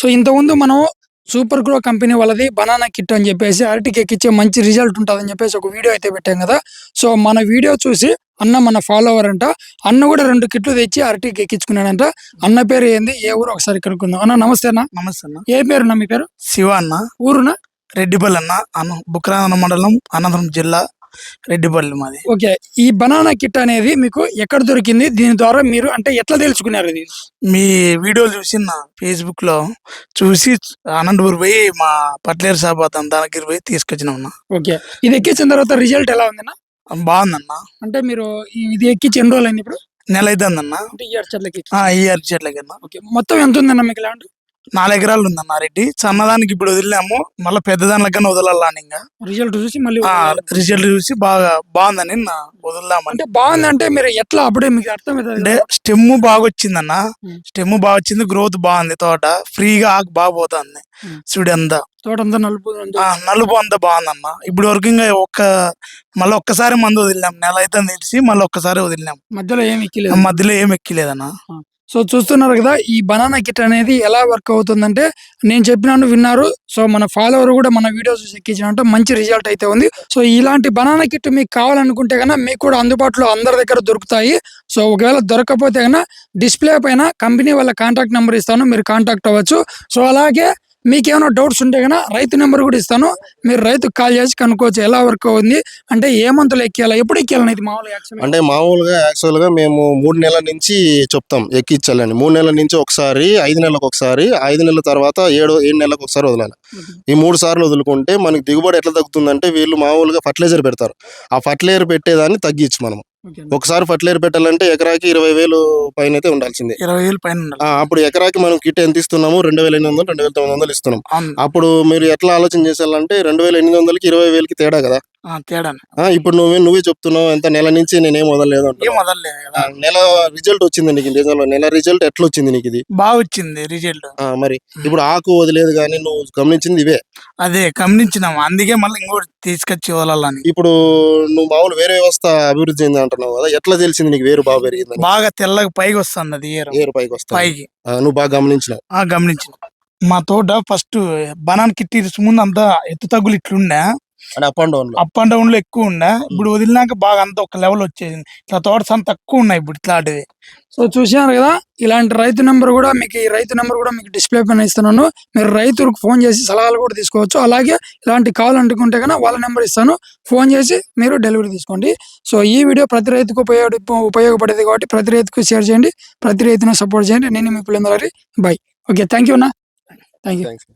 So ఇంతకుముందు మనం super grow company వాళ్ళది బనానా కిట్ అని చెప్పేసి అరటికి ఎక్కిచ్చే మంచి రిజల్ట్ ఉంటుందని చెప్పేసి ఒక వీడియో అయితే పెట్టాం కదా. సో మన వీడియో చూసి అన్న మన ఫాలోవర్ అంట. అన్న కూడా రెండు కిట్లు తెచ్చి అరటికి ఎక్కించుకున్నాడంట అన్న పేరు ఏంది? ఏ ఊరు? ఒకసారి కనుక్కుందాం. అన్న నమస్తే అన్న. నమస్తే అన్న. ఏ పేరు మీ పేరు? శివ అన్న. ఊరునా? రెడ్డిపల్లి అన్న. అన్న బుక్రాన మండలం అనంతపురం జిల్లా రెడ్డిపల్లి మాది. ఓకే ఈ బనానా కిట్ అనేది మీకు ఎక్కడ దొరికింది? దీని ద్వారా మీరు అంటే ఎట్లా తెలుసుకున్నారు ఇది? మీ వీడియోలు చూసి నా ఫేస్బుక్లో చూసి అనంతపురం పోయి మా పట్లేరు సాబాతం దానికి పోయి తీసుకొచ్చినాం ఓకే ఇది ఎక్కించిన తర్వాత రిజల్ట్ ఎలా ఉందన్న? బాగుందన్న. అంటే మీరు ఇది ఎక్కించి ఎన్ని రోజులు అయింది ఇప్పుడు? నెల అవుతుందన్న అంటే ఈ చెట్లకి? అరటి చెట్లకి మొత్తం ఎంత ఉందన్న మీకు ల్యాండ్? నాలుగు ఎకరాలు ఉందన్న రెడ్డి. సన్నదానికి ఇప్పుడు వదిలినాము. మళ్ళీ పెద్దదానికన్నా వదలాలని ఇంకా. రిజల్ట్ చూసి మళ్ళీ రిజల్ట్ చూసి బాగా బాగుందని నా వదులుదామని అంటే బాగుంది అంటే మీరు ఎట్లా? అప్పుడే మీకు అర్థం అంటే స్టెమ్ బాగా వచ్చిందన్న ఉమ్. స్టెమ్ బాగా వచ్చింది గ్రోత్ బాగుంది తోట. ఫ్రీగా ఆకు బాగా పోతుంది. ఉమ్. చూడు అంతా తోట అంతా నలుపు నలుపు అంతా బాగుందన్న. ఇప్పుడు వరకు ఇంకా ఒక్క మళ్ళీ ఒక్కసారి మందు వదిలినాం. నెల అయితే తెలిసి మళ్ళీ ఒక్కసారి వదిలినాం. మధ్యలో ఏమి ఎక్కిలేదు. మధ్యలో ఏం ఎక్కిలేదన్న. సో చూస్తున్నారు కదా ఈ బనానా కిట్ అనేది ఎలా వర్క్ అవుతుందంటే నేను చెప్పినాను విన్నారు. సో మన ఫాలోవర్ కూడా మన వీడియోస్ ఎక్కించినట్టు మంచి రిజల్ట్ అయితే ఉంది. సో ఇలాంటి బనానా కిట్ మీకు కావాలనుకుంటే కన్నా మీకు కూడా అందుబాటులో అందరి దగ్గర దొరుకుతాయి. సో ఒకవేళ దొరకకపోతే కన్నా డిస్ప్లే పైన కంపెనీ వాళ్ళ కాంటాక్ట్ నెంబర్ ఇస్తాను మీరు కాంటాక్ట్ అవ్వచ్చు. సో అలాగే మీకు ఏమైనా డౌట్స్ ఉంటే కనుక రైతు నెంబర్ కూడా ఇస్తాను. మీరు రైతుకు కాల్ చేసి కనుక్కోవచ్చు ఎలా వర్క్ అవుతుంది. అంటే ఏ మంతులు ఎక్కేయాలా ఎప్పుడు ఎక్కేయాలని ఇది మామూలుగా అంటే మామూలుగా యాక్చువల్గా మేము మూడు నెలల నుంచి చెప్తాం ఎక్కించాలని మూడు నెలల నుంచి ఒకసారి ఐదు నెలలకు ఒకసారి ఐదు నెలల తర్వాత ఏడు ఏడు నెలలకు ఒకసారి వదలాలి. ఈ మూడు సార్లు వదులుకుంటే మనకి దిగుబడి ఎట్లా తగ్గుతుందంటే వీళ్ళు మామూలుగా ఫర్టిలైజర్ పెడతారు. ఆ ఫర్టిలైజర్ పెట్టేదాన్ని తగ్గించు మనం. ఒకసారి ఫర్టిలైజర్ పెట్టాలంటే ఎకరాకి ఇరవై వేలు పైన అయితే ఉండాల్సిందే. ఇరవై వేలు పైన అప్పుడు ఎకరాకి మనం కిట్ ఎంత ఇస్తున్నాము రెండు వేల ఎనిమిది వందలు రెండు వేల తొమ్మిది వందలు ఇస్తున్నాం. అప్పుడు మీరు ఎట్లా ఆలోచన చేసేయాలంటే రెండు వేల ఎనిమిది వందలకి ఇరవై వేలకి తేడా కదా. ఇప్పుడు నువ్వే నువ్వే చెప్తున్నావు ఎంత నెల నుంచి నేనేం వదలలేదు అంటున్నావు. ఏం వదలలేదు కదా. ఆ, నెల రిజల్ట్ వచ్చింది నీకు నిజంలో నెల రిజల్ట్ ఎట్లా వచ్చింది నీకు ఇది? బాగా వచ్చింది రిజల్ట్ ఆ, మరి ఇప్పుడు ఆకు వదిలేదు కానీ నువ్వు గమనించింది ఇవే? అదే గమనించినాము. అందుకే మళ్ళీ ఇంకోటి తీసుకొచ్చి వదలాలని. ఇప్పుడు నువ్వు మామూలు వేరే వ్యవస్థ అభివృద్ధి చెంది అంటున్నావు కదా ఎట్లా తెలిసింది నీకు వేరు బాగా పెరిగింది బాగా తెల్లగా పైకి వస్తుంది అది ఏరు. వేరు పైకి వస్తా పైకి. నువ్వు బాగా గమనించినావు? ఆ గమనించిన. మా తోట ఫస్ట్ బనాన్ కిట్టి ముందు అంతా ఎత్తు తగ్గులు ఇట్లుండే. అప్ అండ్ డౌన్లో. అప్ అండ్ డౌన్లో ఎక్కువ ఉండే ఇప్పుడు వదిలినాక బాగా అంతా ఒక లెవెల్ వచ్చేసింది. ఇట్లా తోట అంత తక్కువ ఉన్నాయి ఇప్పుడు ఇట్లాంటివి. సో చూశారు కదా ఇలాంటి రైతు నెంబర్ కూడా మీకు ఈ రైతు నెంబర్ కూడా మీకు డిస్ప్లే పైన ఇస్తున్నాను. మీరు రైతులకు ఫోన్ చేసి సలహాలు కూడా తీసుకోవచ్చు. అలాగే ఇలాంటి కావాలనుకుంటే కన్నా వాళ్ళ నెంబర్ ఇస్తాను. ఫోన్ చేసి మీరు డెలివరీ తీసుకోండి. సో ఈ వీడియో ప్రతి రైతుకు ఉపయోగ ఉపయోగపడేది కాబట్టి ప్రతి రైతుకు షేర్ చేయండి. ప్రతి రైతును సపోర్ట్ చేయండి. నేను మీ పిల్లలందరి బై ఓకే థ్యాంక్ యూ అన్న. Thank you